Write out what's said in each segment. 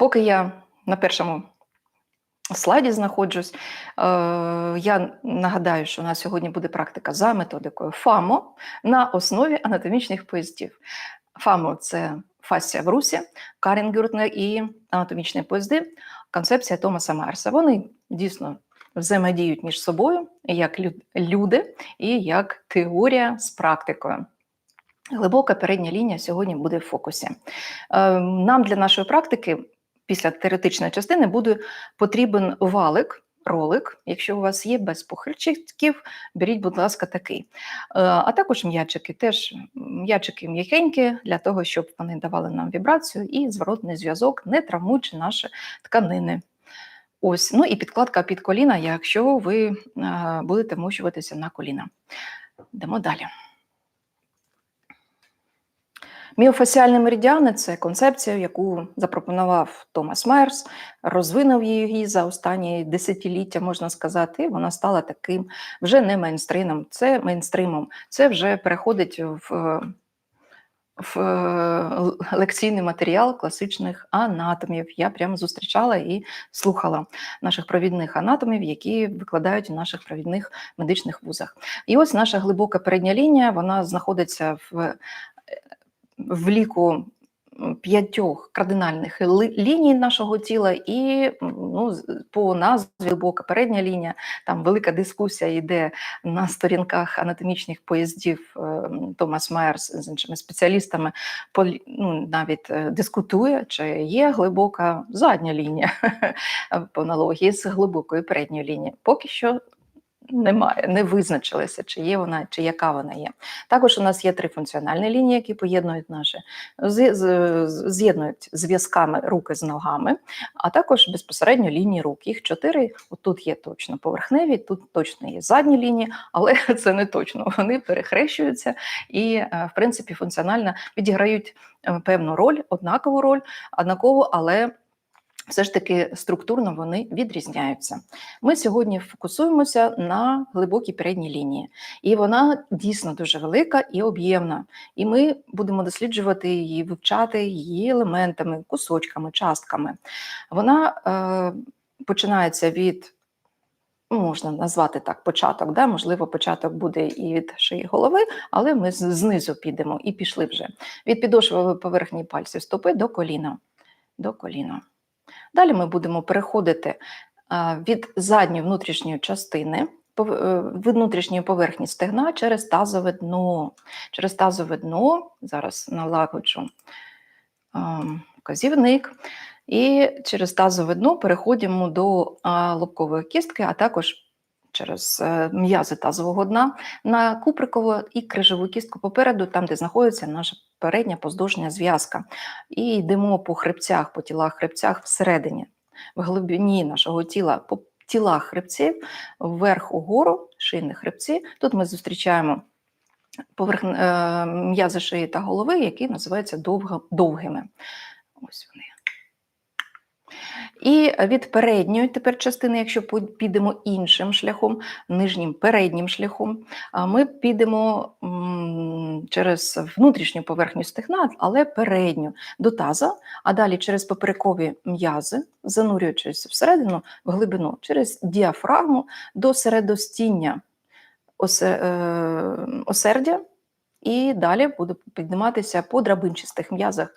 Поки я на першому слайді знаходжусь, е, я нагадаю, що у нас сьогодні буде практика за методикою ФАМО на основі анатомічних поїздів. ФАМО це фасія в русі, Карінгюртнер і анатомічні поїзди, концепція Томаса Марса. Вони дійсно взаємодіють між собою як люди і як теорія з практикою. Глибока передня лінія сьогодні буде в фокусі. Е, Нам для нашої практики після теоретичної частини буде потрібен валик, ролик. Якщо у вас є без похильчиків, беріть, будь ласка, такий. Е, А також м'ячики, теж м'ячики м'якенькі для того, щоб вони давали нам вібрацію і зворотний зв'язок, не травмуючи наші тканини. Ось, ну і підкладка під коліна, якщо ви е, будете вмощуватися на коліна. Йдемо далі. Міофасіальні меридіани це концепція, яку запропонував Томас Майерс, розвинув її за останні десятиліття, можна сказати, вона стала таким вже не мейнстримом, це мейнстримом. Це вже переходить в, в е, лекційний матеріал класичних анатомів. Я прямо зустрічала і слухала наших провідних анатомів, які викладають у наших провідних медичних вузах. І ось наша глибока передня лінія, вона знаходиться в в ліку п'ятьох кардинальних ліній нашого тіла, і ну, по назві глибока передня лінія, там велика дискусія йде на сторінках анатомічних поїздів. е, Томас Майерс з іншими спеціалістами ну, навіть е, дискутує, чи є глибока задня лінія по аналогії з глибокою передньою лінією. Поки що немає, не визначилися, чи є вона, чи яка вона є. Також у нас є три функціональні лінії, які поєднують наші з'єднують зв'язками руки з ногами, а також безпосередньо лінії рук. Їх чотири. Тут є точно поверхневі, тут точно є задні лінії, але це не точно. Вони перехрещуються і, е, в принципі, функціонально відіграють е, певну роль, однакову роль, однакову, але все ж таки структурно вони відрізняються. Ми сьогодні фокусуємося на глибокій передній лінії, і вона дійсно дуже велика і об'ємна. І ми будемо досліджувати її, вивчати її елементами, кусочками, частками. Вона е, починається від. ну, Можна назвати так початок, да? можливо, початок буде і від шиї голови, але ми знизу підемо і пішли вже від підошвової поверхні пальців стопи до коліна. До коліна. Далі ми будемо переходити від задньої внутрішньої частини е, від внутрішньої поверхні стегна через тазове дно. Через тазове дно, зараз налагоджу а, вказівник, і через тазове дно переходимо до лобкової кістки, а також через е, м'язи тазового дна на куприкову і крижову кістку попереду, там, де знаходиться наша передня поздовжня зв'язка. І йдемо по хребцях, по тілах хребцях всередині, в глибині нашого тіла, по тілах хребців, вверх угору, шийні хребці. Тут ми зустрічаємо поверх, е, м'язи шиї та голови, які називаються довгими. Ось вони. І від передньої тепер частини, якщо підемо іншим шляхом, нижнім переднім шляхом, ми підемо через внутрішню поверхню стегна, але передню до таза, а далі через поперекові м'язи, занурюючись всередину, в глибину, через діафрагму до середостіння е, осердя. І далі буде підніматися по драбинчастих м'язах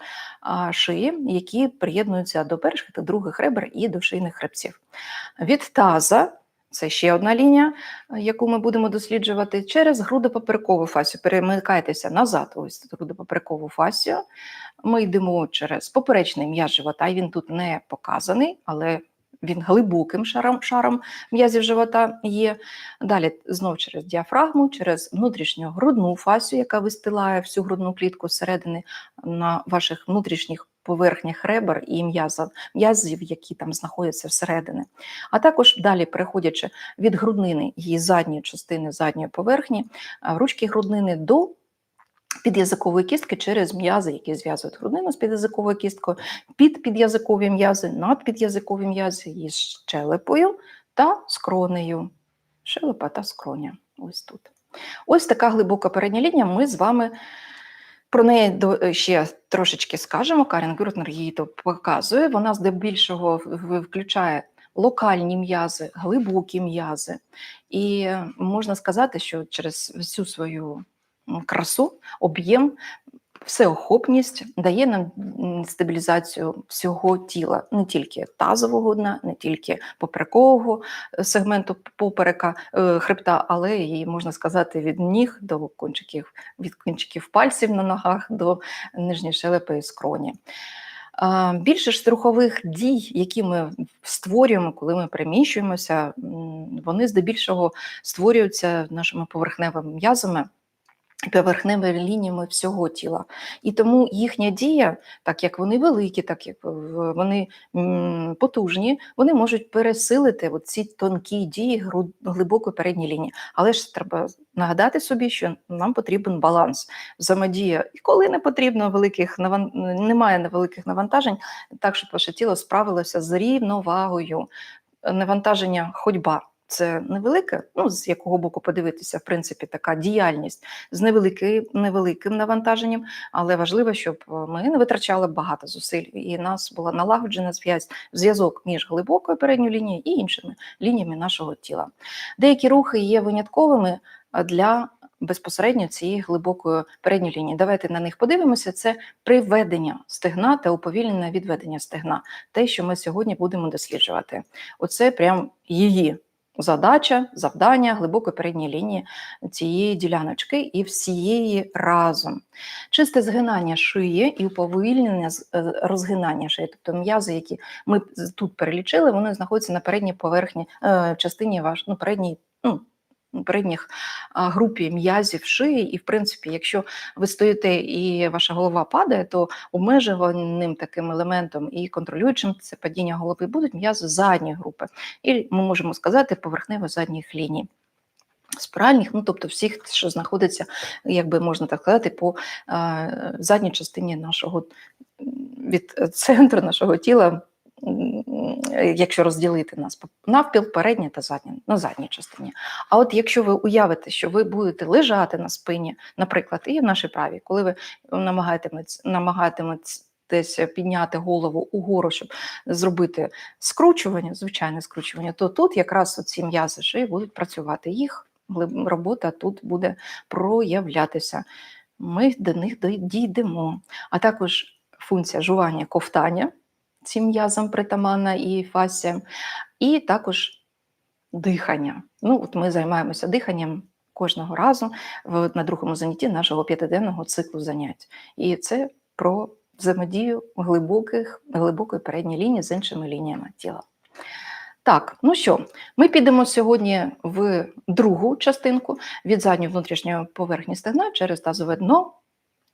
шиї, які приєднуються до перших та других ребер і до шийних хребців. Від таза це ще одна лінія, яку ми будемо досліджувати через грудопоперекову фасію. Перемикайтеся назад, ось грудопоперекову фасію. Ми йдемо через поперечний м'яз живота, він тут не показаний, але він глибоким шаром, шаром м'язів живота є. Далі знов через діафрагму, через внутрішню грудну фасію, яка вистилає всю грудну клітку зсередини на ваших внутрішніх поверхнях ребер і м'язів, які там знаходяться всередині. А також далі, переходячи від груднини її задньої частини задньої поверхні, ручки груднини до під'язикової кістки через м'язи, які зв'язують груднину з під'язиковою кісткою, під під'язикові м'язи, надпід'язикові м'язи із щелепою та скронею. Щелепа та скроня. Ось тут. Ось така глибока передня лінія. Ми з вами Про неї до- ще трошечки скажемо. Карен Гюртнер її то показує. Вона здебільшого включає локальні м'язи, глибокі м'язи. І е, можна сказати, що через всю свою красу, об'єм, всеохопність дає нам стабілізацію всього тіла, не тільки тазового дна, не тільки поперекового е, сегменту поперека е, хребта, але і можна сказати від ніг до кончиків, від кінчиків пальців на ногах до нижньої шелепи і скроні. Більше ж рухових дій, які ми створюємо, коли ми переміщуємося, вони здебільшого створюються нашими поверхневими м'язами, поверхневими лініями всього тіла. І тому їхня дія, так як вони великі, так як е, вони потужні, вони можуть пересилити ці тонкі дії глибокої передньої лінії. Але ж треба нагадати собі, що нам потрібен баланс, взаємодія. І коли не потрібно великих наван... немає великих навантажень, так щоб ваше тіло справилося з рівновагою. Навантаження ходьба. Це невелике, ну з якого боку подивитися, в принципі, така діяльність з невеликим, невеликим навантаженням, але важливо, щоб ми не витрачали багато зусиль, і нас була налагоджена зв'язь, зв'язок між глибокою передньою лінією і іншими лініями нашого тіла. Деякі рухи є винятковими для безпосередньо цієї глибокої передньої лінії. Давайте на них подивимося. Це приведення стегна та уповільнене відведення стегна, те, що ми сьогодні будемо досліджувати. Оце прям її задача, завдання глибокої передньої лінії цієї діляночки і всієї разом. Чисте згинання шиї і уповільнення е, розгинання шиї, тобто м'язи, які ми тут перелічили, вони знаходяться на передній поверхні е, частині ваш, ну, передній, ну, передніх групі м'язів шиї, і в принципі, якщо ви стоїте і ваша голова падає, то обмежуваним таким елементом і контролюючим це падіння голови будуть м'язи задньої групи. І ми можемо сказати поверхнево задніх ліній. Спиральних, ну тобто всіх, що знаходиться, якби можна так сказати, по е, задній частині нашого від центру нашого тіла, якщо розділити нас навпіл, переднє та заднє, на задній частині. А от якщо ви уявите, що ви будете лежати на спині, наприклад, і в нашій праві, коли ви намагатиметесь, підняти голову угору, щоб зробити скручування, звичайне скручування, то тут якраз ці м'язи шиї будуть працювати. Їх робота тут буде проявлятися. Ми до них дійдемо. А також функція жування ковтання цим м'язам притаманна і фасія, і також дихання. Ну, от ми займаємося диханням кожного разу на другому занятті нашого п'ятиденного циклу занять. І це про взаємодію глибоких, глибокої передньої лінії з іншими лініями тіла. Так, ну що, ми підемо сьогодні в другу частинку від задньої внутрішньої поверхні стегна через тазове дно,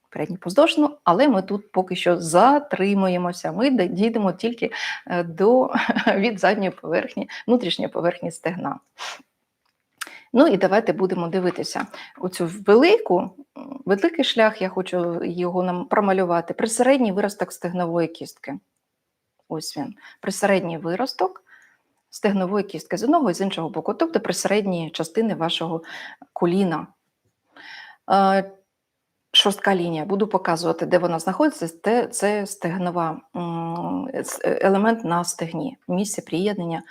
передню поздовжну, але ми тут поки що затримуємося. Ми дійдемо тільки е, до від задньої поверхні, внутрішньої поверхні стегна. Ну і давайте будемо дивитися оцю велику, великий шлях, я хочу його нам промалювати. Присередній виросток стегнової кістки. Ось він. Присередній виросток стегнової кістки з одного і з іншого боку, тобто присередні частини вашого коліна. Шорстка лінія, буду показувати, де вона знаходиться. Це, це стегнова е, елемент на стегні, місце приєднання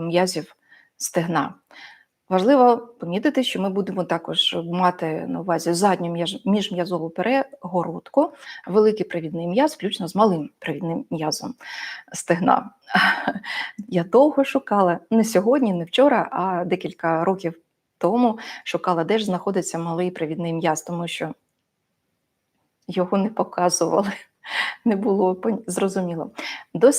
м'язів стегна. Важливо помітити, що ми будемо також мати на увазі задню міжм'язову перегородку, великий привідний м'яз, включно з малим привідним м'язом стегна. Я довго шукала не сьогодні, не вчора, а декілька років тому шукала, де ж знаходиться малий привідний м'яз, тому що його не показували, не було зрозуміло. До,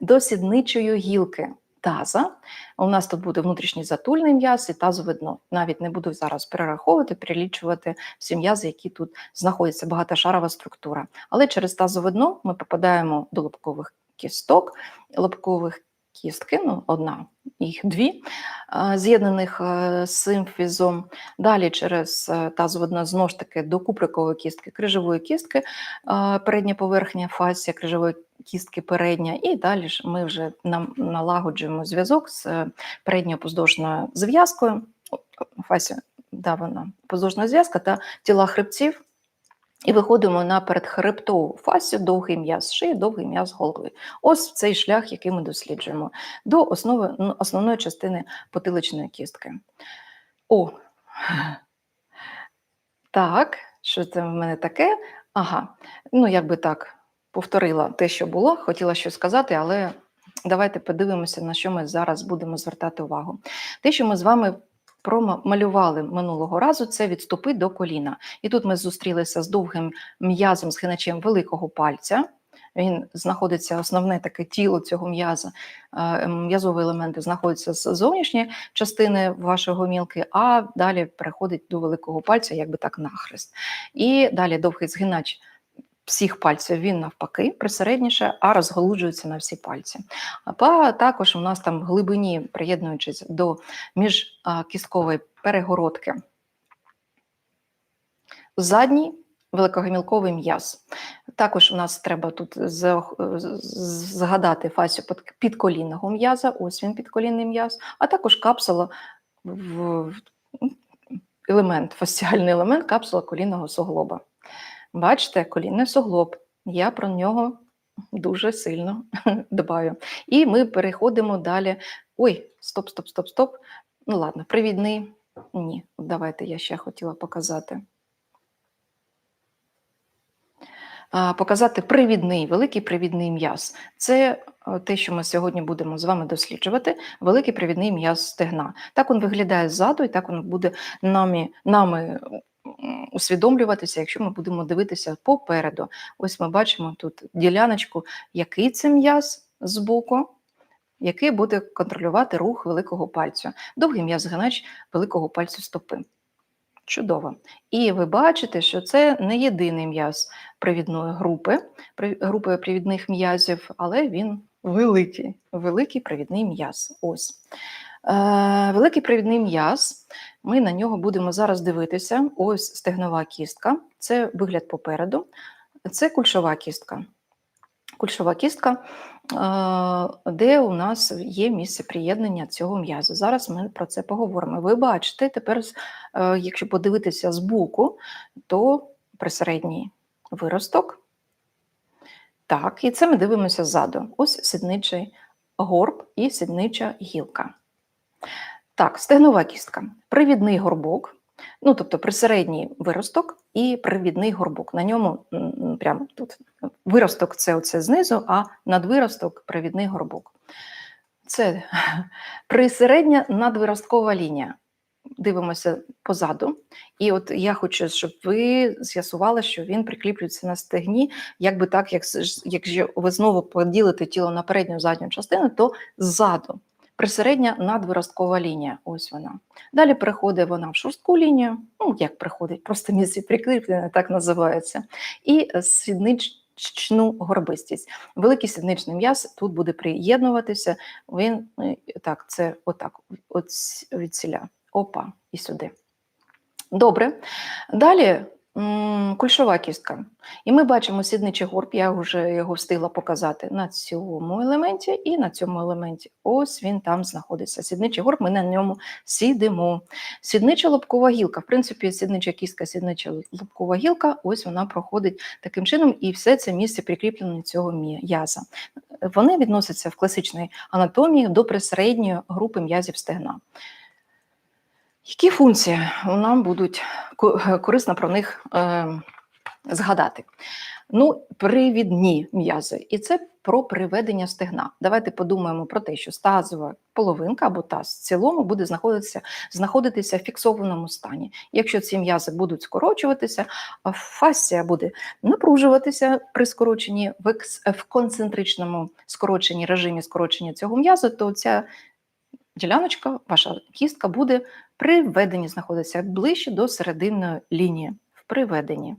до сідничої гілки таза у нас тут буде внутрішній затульний м'яз і тазове дно. Навіть не буду зараз перераховувати, перелічувати всі м'язи, які тут знаходяться, багатошарова структура. Але через тазове дно ми попадаємо до лобкових кісток, лобкових кістки, ну одна, їх дві, е, з'єднаних е, симфізом. Далі через е, тазове дно знову ж таки до куприкової кістки, крижової кістки, передня поверхня фасія крижової кістки передня, і далі ж ми вже налагоджуємо зв'язок з передньою поздовжною зв'язкою, фасія, да, вона поздовжна зв'язка та тіла хребців І виходимо на передхребтову фасію, довгий м'яз шиї, довгий м'яз голови. Ось цей шлях, який ми досліджуємо до основи, ну, основної частини потиличної кістки. О, так, що це в мене таке? Ага, ну якби так, повторила те, що було, хотіла щось сказати, але давайте подивимося, на що ми зараз будемо звертати увагу. Те, що ми з вами промалювали минулого разу, це відступи до коліна. І тут ми зустрілися з довгим м'язом, згиначем великого пальця. Він знаходиться, основне таке тіло цього м'яза, е, м'язові елементи знаходяться з зовнішньої частини вашої гомілки, а далі переходить до великого пальця, якби так нахрест. І далі довгий згинач всіх пальців він навпаки присередніше, а розголуджується на всі пальці. А також у нас там в глибині, приєднуючись до міжкісткової перегородки, задній великогамілковий м'яз. Також у нас треба тут згадати фасію підколінного м'яза, ось він підколінний м'яз, а також капсула в елемент, фасціальний елемент капсула колінного суглоба. Бачите, колінний суглоб. Я про нього дуже сильно дбаю. І ми переходимо далі. Ой, стоп, стоп, стоп, стоп. Ну, ладно, привідний. Ні, давайте я ще хотіла показати. Показати привідний, великий привідний м'яз. Це е, те, що ми сьогодні будемо з вами досліджувати, великий привідний м'яз стегна. Так він виглядає ззаду, і так він буде нами, нами усвідомлюватися, якщо ми будемо дивитися попереду. Ось ми бачимо тут діляночку, який це м'яз з боку, який буде контролювати рух великого пальцю. Довгий м'яз згинач великого пальцю стопи. Чудово. І ви бачите, що це не єдиний м'яз привідної групи, групи привідних м'язів, але він великий, великий привідний м'яз. Ось. Е, Великий привідний м'яз. Ми на нього будемо зараз дивитися. Ось стегнова кістка, це вигляд попереду, це кульшова кістка. Кульшова кістка, е, де у нас є місце приєднання цього м'язу. Зараз ми про це поговоримо. Ви бачите, тепер, е, якщо подивитися з боку, то присередній виросток. Так, і це ми дивимося ззаду. Ось сідничий горб і сіднича гілка. Так, стегнова кістка, привідний горбок, ну тобто присередній виросток і привідний горбок. На ньому прямо тут виросток це оце знизу, а надвиросток привідний горбок. Це присередня надвиросткова лінія. Дивимося позаду. І от я хочу, щоб ви з'ясували, що він прикріплюється на стегні. Якби так, як, якщо ви знову поділите тіло на передню задню частину, то ззаду присередня надвиросткова лінія. Ось вона. Далі переходить вона в шорстку лінію, ну як приходить, просто місце прикріплення, так називається, і сідничну горбистість. Великий сідничний м'яз тут буде приєднуватися. Він е, так, це отак, от від Опа, і сюди. Добре. Далі кульшова кістка. І ми бачимо сідничий горб, я вже його встигла показати на цьому елементі і на цьому елементі. Ось він там знаходиться. Сідничий горб, ми на ньому сідимо. Сіднича лобкова гілка. В принципі, сіднича кістка, сіднича лобкова гілка, ось вона проходить таким чином, і все це місце прикріплено цього м'яза. Вони відносяться в класичній анатомії до присередньої групи м'язів стегна. Які функції нам будуть корисно про них е, згадати? Ну, привідні м'язи, і це про приведення стегна. Давайте подумаємо про те, що стазова половинка або таз в цілому буде знаходитися знаходитися в фіксованому стані. Якщо ці м'язи будуть скорочуватися, фасція буде напружуватися при скороченні в, в концентричному скороченні режимі скорочення цього м'язу, то ця діляночка, ваша кістка буде при введенні знаходиться ближче до серединної лінії в приведенні.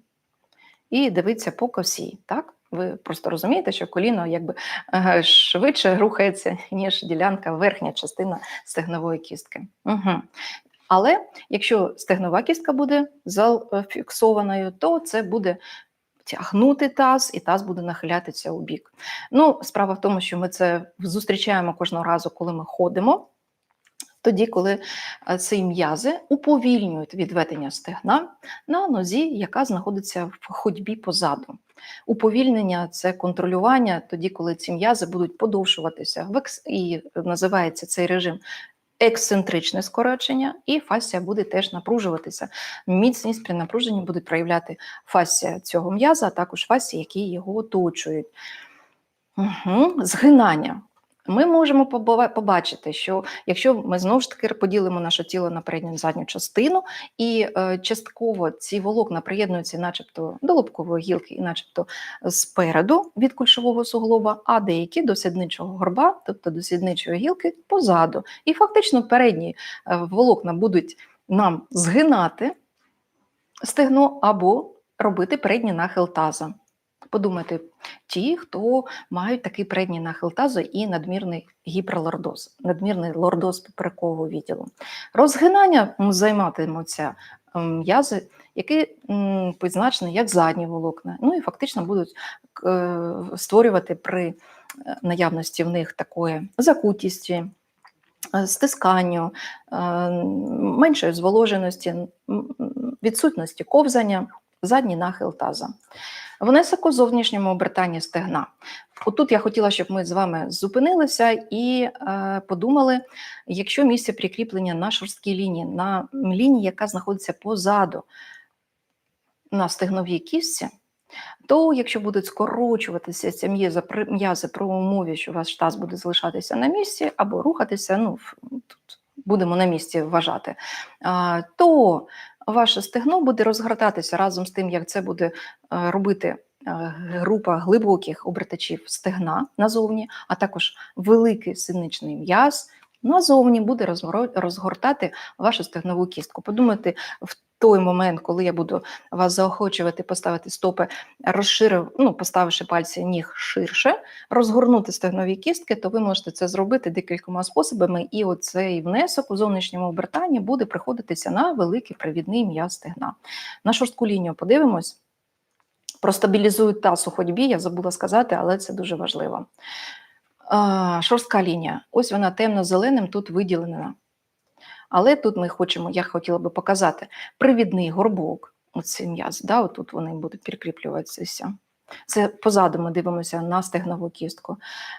І дивиться по косі. так? Ви просто розумієте, що коліно якби е, швидше рухається, ніж ділянка, верхня частина стегнової кістки. Угу. Але якщо стегнова кістка буде зафіксованою, то це буде тягнути таз, і таз буде нахилятися у бік. Ну, Справа в тому, що ми це зустрічаємо кожного разу, коли ми ходимо Тоді, коли е, ці м'язи уповільнюють відведення стегна на нозі, яка знаходиться в ходьбі позаду. Уповільнення це контролювання, тоді, коли ці м'язи будуть подовшуватися. І називається цей режим ексцентричне скорочення, і фасція буде теж напружуватися. Міцність при напруженні буде проявляти фасція цього м'яза, а також фасції, які його оточують. Угу. Згинання. Ми можемо побачити, що якщо ми знову ж таки поділимо наше тіло на передню і задню частину, і е, частково ці волокна приєднуються, начебто до лобкової гілки, і начебто спереду від кульшового суглоба, а деякі до сідничого горба, тобто до сідничої гілки, позаду. І фактично передні е, волокна будуть нам згинати стегно або робити передній нахил таза. Подумайте, ті, хто мають такий передній нахил тазу і надмірний гіперлордоз, надмірний лордоз поперекового відділу. Розгинання займатимуться м'язи, які м, позначені як задні волокна. Ну і фактично будуть е, створювати при е, наявності в них такої закутісті, е, стисканню, меншої зволоженості, відсутності ковзання, задній нахил таза. Внесок у зовнішньому обертанні стегна. Отут я хотіла, щоб ми з вами зупинилися і е, подумали, якщо місце прикріплення на шорсткій лінії, на лінії, яка знаходиться позаду на стегновій кістці, то якщо будуть скорочуватися ці м'язи при умові, що у вас таз буде залишатися на місці або рухатися, ну тут будемо на місці вважати, то ваше стегно буде розгортатися разом з тим, як це буде е, робити е, група глибоких обертачів стегна назовні, а також великий синичний м'яз назовні буде розгортати вашу стегнову кістку. Подумайте в той момент, коли я буду вас заохочувати поставити стопи, розширив, ну, поставивши пальці ніг ширше, розгорнути стегнові кістки, то ви можете це зробити декількома способами, і оцей внесок у зовнішньому обертанні буде приходитися на великий привідний м'яз стегна. На шорстку лінію подивимось. Простабілізують таз у ходьбі, я забула сказати, але це дуже важливо. Шорстка лінія. Ось вона темно-зеленим тут виділена. Але тут ми хочемо, я хотіла би показати привідний горбок, оцей м'яз, да, отут вони будуть прикріплюватися. Це позаду ми дивимося на стегнову кістку.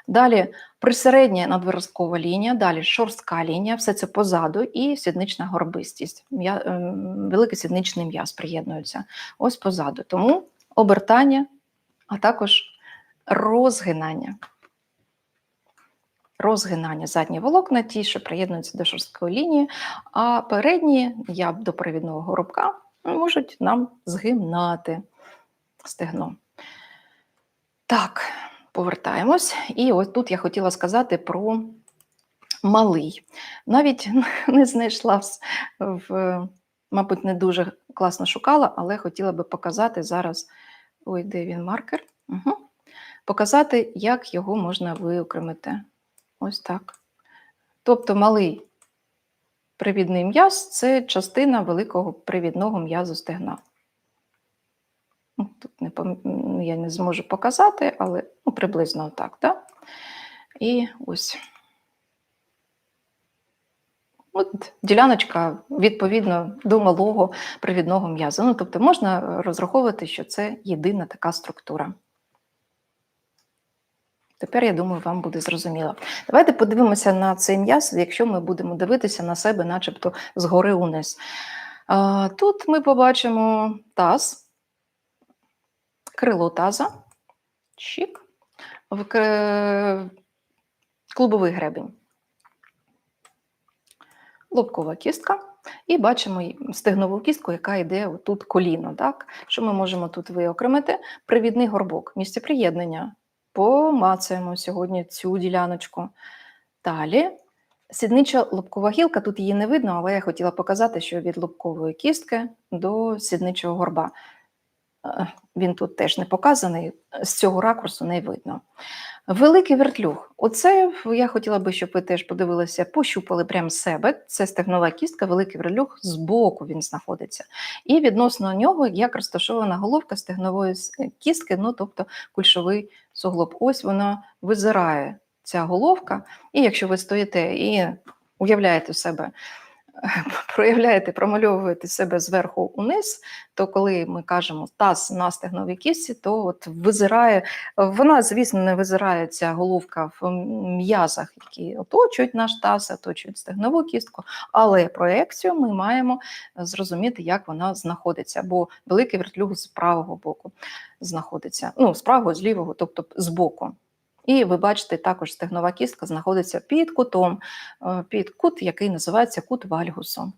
Далі присередня надвиразкова лінія, далі шорстка лінія, все це позаду і сіднична горбистість. Ем, Великий сідничний м'яз приєднується. Ось позаду. Тому обертання, а також розгинання. Розгинання задні волокна, ті, що приєднуються до шорсткої лінії, а передні, я до перевідного горобка, можуть нам згинати стегно. Так, повертаємось. І ось тут я хотіла сказати про малий. Навіть не знайшла в мабуть, не дуже класно шукала, але хотіла би показати зараз. Ой, де він маркер? Угу. Показати, як його можна виокремити. Ось так. Тобто малий привідний м'яз це частина великого привідного м'язу стегна. Ну, Тут не, я не зможу показати, але ну, приблизно так. Да? І ось. От діляночка відповідно до малого привідного м'язу. Ну, тобто можна розраховувати, що це єдина така структура. Тепер, я думаю, вам буде зрозуміло. Давайте подивимося на цей м'яз, якщо ми будемо дивитися на себе, начебто згори униз. Тут ми побачимо таз, крило таза, чік, в- к- клубовий гребень, лобкова кістка. І бачимо стегнову кістку, яка йде тут коліно. Так? Що ми можемо тут виокремити? Привідний горбок, місце приєднання. Помацаємо сьогодні цю діляночку. Далі сіднича лобкова гілка, тут її не видно, але я хотіла показати, що від лобкової кістки до сідничого горба. Е, Він тут теж не показаний, з цього ракурсу не видно. Великий вертлюг. Оце я хотіла би, щоб ви теж подивилися, пощупали прямо себе. Це стегнова кістка, великий вертлюг, збоку він знаходиться. І відносно нього як розташована головка стегнової кістки, ну тобто кульшовий суглоб. Ось вона визирає, ця головка. І якщо ви стоїте і уявляєте себе, проявляєте, промальовуєте себе зверху униз, то коли ми кажемо таз на стегновій кістці, то от визирає, вона, звісно, не визирає ця головка в м'язах, які оточують наш таз, оточують стегнову кістку, але проекцію ми маємо зрозуміти, як вона знаходиться, бо великий вертлюг з правого боку знаходиться, ну, з правого, з лівого, тобто з боку. І ви бачите, також стегнова кістка знаходиться під кутом, е, під кут, який називається кут вальгусу.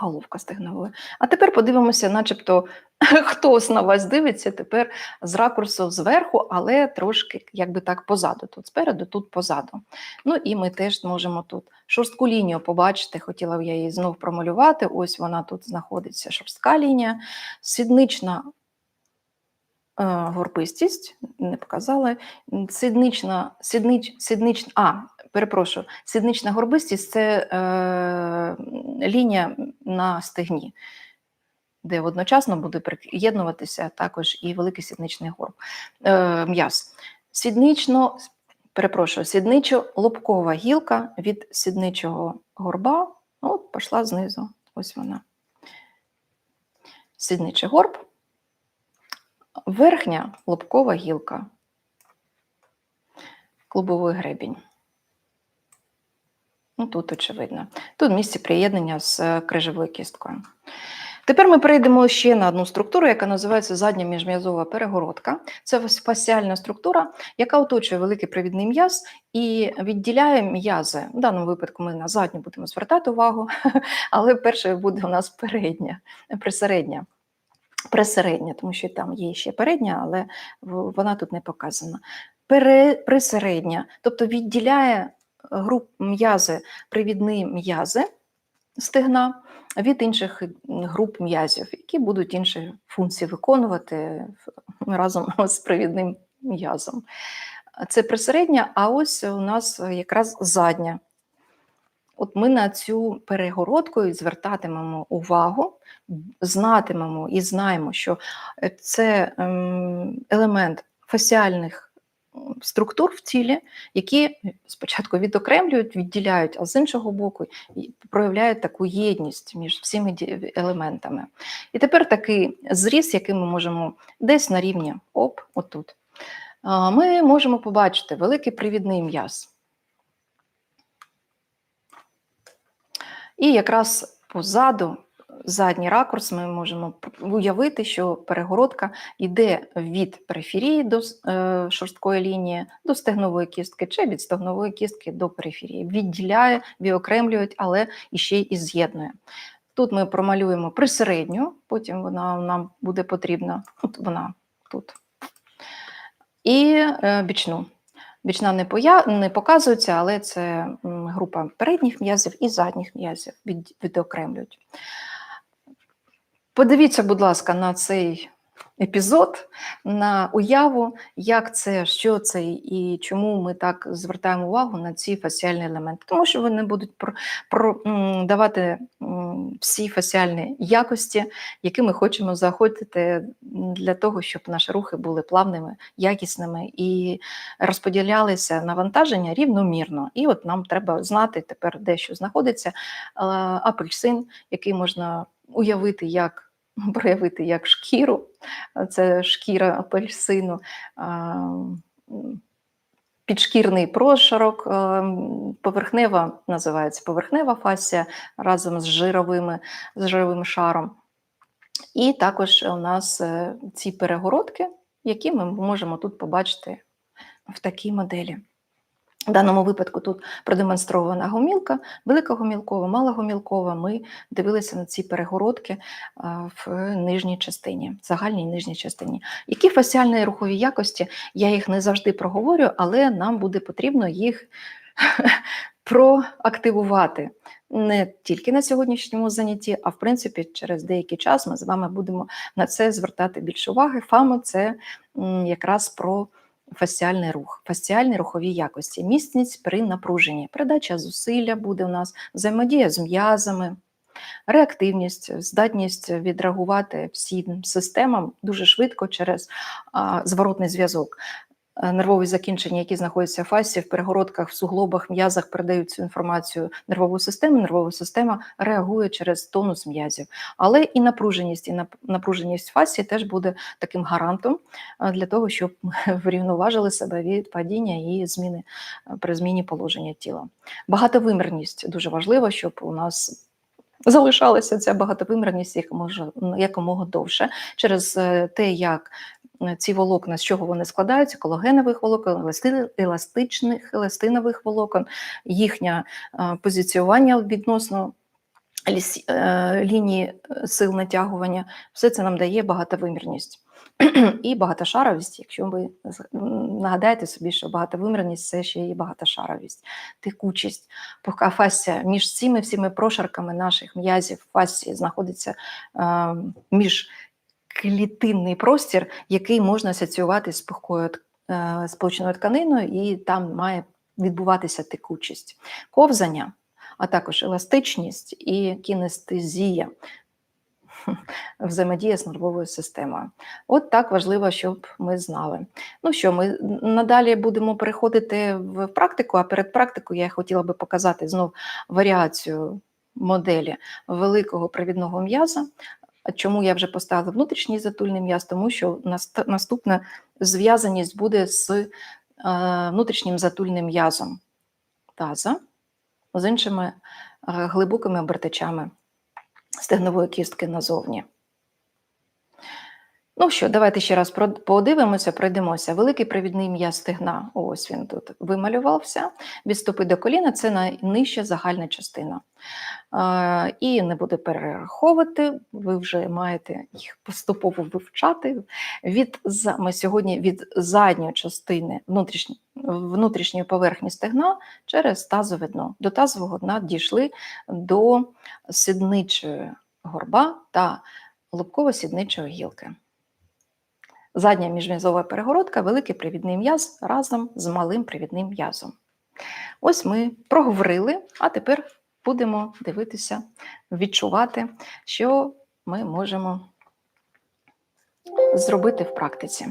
Головка стегнової. А тепер подивимося, начебто хтось на вас дивиться тепер з ракурсу зверху, але трошки якби так позаду. Тут спереду, тут позаду. Ну і ми теж можемо тут шорстку лінію побачити. Хотіла б я її знов промалювати. Ось вона тут знаходиться шорстка лінія, сіднична горбистість, не показала. Сіднична, сіднич, сіднич, а, перепрошую, сіднична горбистість це е, лінія на стегні, де одночасно буде приєднуватися також і великий сідничний горб. Е, М'яз. Сіднично, перепрошую, сідничо-лобкова гілка від сідничого горба, от пішла знизу. Ось вона. Сідничий горб. Верхня лобкова гілка, клубовий гребінь. Ну, Тут очевидно. Тут місце приєднання з е, крижовою кісткою. Тепер ми перейдемо ще на одну структуру, яка називається задня міжм'язова перегородка. Це фасіальна структура, яка оточує великий привідний м'яз і відділяє м'язи. В даному випадку ми на задню будемо звертати увагу, але перше буде у нас передня, присередня присередня, тому що там є ще передня, але вона тут не показана. Пере, присередня, тобто відділяє груп м'язи, привідні м'язи стегна від інших груп м'язів, які будуть інші функції виконувати разом з привідним м'язом. Це присередня, а ось у нас якраз задня. От ми на цю перегородку звертатимемо увагу, знатимемо і знаємо, що е, це ем, елемент фасіальних структур в тілі, які спочатку відокремлюють, відділяють, а з іншого боку проявляють таку єдність між всіми елементами. І тепер такий зріз, який ми можемо десь на рівні оп, отут, ми можемо побачити великий привідний м'яз. І якраз позаду задній ракурс ми можемо уявити, що перегородка йде від периферії до е, шорсткої лінії до стегнової кістки, чи від стегнової кістки до периферії. Відділяє, відокремлює, але іще і з'єднує. Тут ми промалюємо присередню, потім вона нам буде потрібна, от вона тут. І е, бічну. Бічна не поя... не показується, але це група передніх м'язів і задніх м'язів від... відокремлюють. Подивіться, будь ласка, на цей епізод, на уяву, як це, що це і чому ми так звертаємо увагу на ці фасіальні елементи. Тому що вони будуть про, про, давати всі фасіальні якості, які ми хочемо заходити для того, щоб наші рухи були плавними, якісними і розподілялися навантаження рівномірно. І от нам треба знати тепер, де що знаходиться апельсин, який можна уявити як проявити як шкіру, це шкіра апельсину, підшкірний прошарок, поверхнева називається поверхнева фасія разом з жировими, з жировим шаром. І також у нас е, ці перегородки, які ми можемо тут побачити в такій моделі. В даному випадку тут продемонстрована гомілка, велика гомілкова, мала гомілкова. Ми дивилися на ці перегородки в нижній частині, загальній нижній частині. Які фасіальні рухові якості, я їх не завжди проговорю, але нам буде потрібно їх проактивувати. Не тільки на сьогоднішньому занятті, а в принципі, через деякий час ми з вами будемо на це звертати більше уваги. Фамо це якраз про фасціальний рух, фасціальні рухові якості, міцність при напруженні, передача зусилля буде у нас, взаємодія з м'язами, реактивність, здатність відреагувати всім системам дуже швидко через зворотний зв'язок. Е, нервові закінчення, які знаходяться в фасі, в перегородках, в суглобах, м'язах, передають цю інформацію нервову систему. Нервова система реагує через тонус м'язів. Але і напруженість, і напруженість фасі теж буде таким гарантом е, для того, щоб ми врівноважили себе від падіння і зміни е, при зміні положення тіла. Багатовимірність дуже важливо, щоб у нас залишалася ця багатовимірність якомога, якомога довше через те, як ці волокна, з чого вони складаються, колагенових волокон, еластичних, еластинових волокон, їхнє е, позиціювання відносно е, лінії е, сил натягування, все це нам дає багатовимірність. І багатошаровість, якщо ви нагадаєте собі, що багатовимірність це ще і багатошаровість, текучість, пухка фасція між цими всіми прошарками наших м'язів в фасції знаходиться е, між клітинний простір, який можна асоціювати з пухкою т- е, тканиною, і там має відбуватися текучість, ковзання, а також еластичність і кінестезія. Взаємодія з нервовою системою. От так важливо, щоб ми знали. Ну що, ми надалі будемо переходити в практику, а перед практикою я хотіла би показати знов варіацію моделі великого привідного м'яза. Чому я вже поставила внутрішній затульний м'яз? Тому що наступна зв'язаність буде з е, внутрішнім затульним м'язом таза з іншими е, глибокими обертачами стегнової кістки назовні. Ну що, давайте ще раз подивимося, пройдемося. Великий провідний м'яз стегна, ось він тут вималювався. Від стопи до коліна це найнижча загальна частина. І не буду перераховувати, ви вже маєте їх поступово вивчати. Від, ми сьогодні від задньої частини внутрішньої, внутрішньої поверхні стегна через тазове дно. До тазового дна дійшли до сідничої горба та лобково-сідничої гілки. Задня міжм'язова перегородка, великий привідний м'яз разом з малим привідним м'язом. Ось ми проговорили, а тепер будемо дивитися, відчувати, що ми можемо зробити в практиці.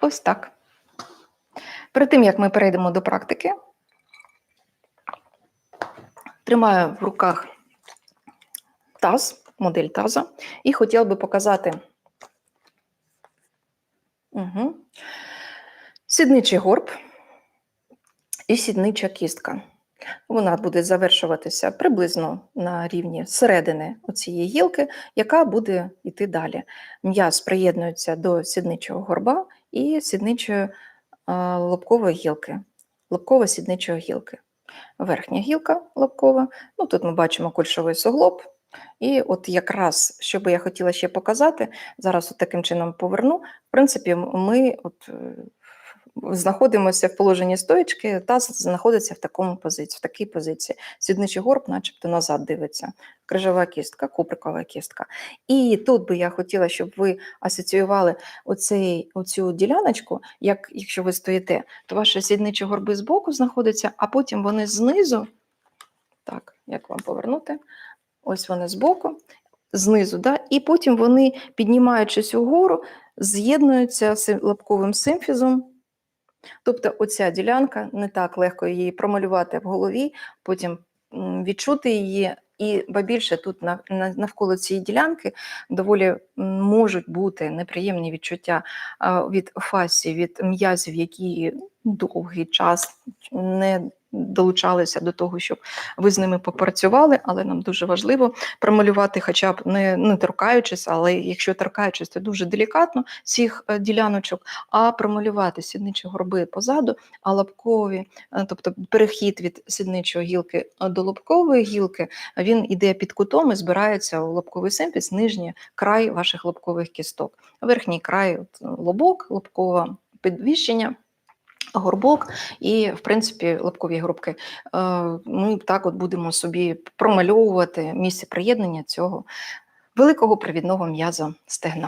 Ось так. Перед тим, як ми перейдемо до практики, тримаю в руках таз, модель таза, і хотіла би показати угу. сідничий горб і сіднича кістка. Вона буде завершуватися приблизно на рівні середини цієї гілки, яка буде йти далі. М'яз приєднується до сідничого горба і сідничої лобкової гілки, лобково-сідничої гілки. Верхня гілка лобкова, ну тут ми бачимо кульшовий суглоб. І от якраз, що би я хотіла ще показати, зараз от таким чином поверну. В принципі, ми от, е, знаходимося в положенні стоїчки, таз знаходиться в такому позиції, в такій позиції. Сідничий горб, начебто, назад дивиться. Крижова кістка, куприкова кістка. І тут би я хотіла, щоб ви асоціювали оцей, оцю діляночку, як якщо ви стоїте, то ваші сідничі горби збоку знаходяться, а потім вони знизу. Так, як вам повернути? Ось вони збоку, знизу, да? і потім вони, піднімаючись угору, з'єднуються з лапковим симфізом. Тобто оця ділянка не так легко її промалювати в голові, потім відчути її. І ба більше тут на- на- навколо цієї ділянки доволі можуть бути неприємні відчуття від фасі, від м'язів, які довгий час не долучалися до того, щоб ви з ними попрацювали, але нам дуже важливо промалювати, хоча б не, не торкаючись, але якщо торкаючись, то дуже делікатно цих е, діляночок, а промалювати сідничі горби позаду, а лобкові, е, тобто перехід від сідничої гілки е, до лобкової гілки, він іде під кутом і збирається у лобковий симпіс, нижній край ваших лобкових кісток. Верхній край лобок, лобкове підвищення. Горбок і, в принципі, лобкові грубки. Е, Ми так от будемо собі промальовувати місце приєднання цього великого привідного м'яза стегна.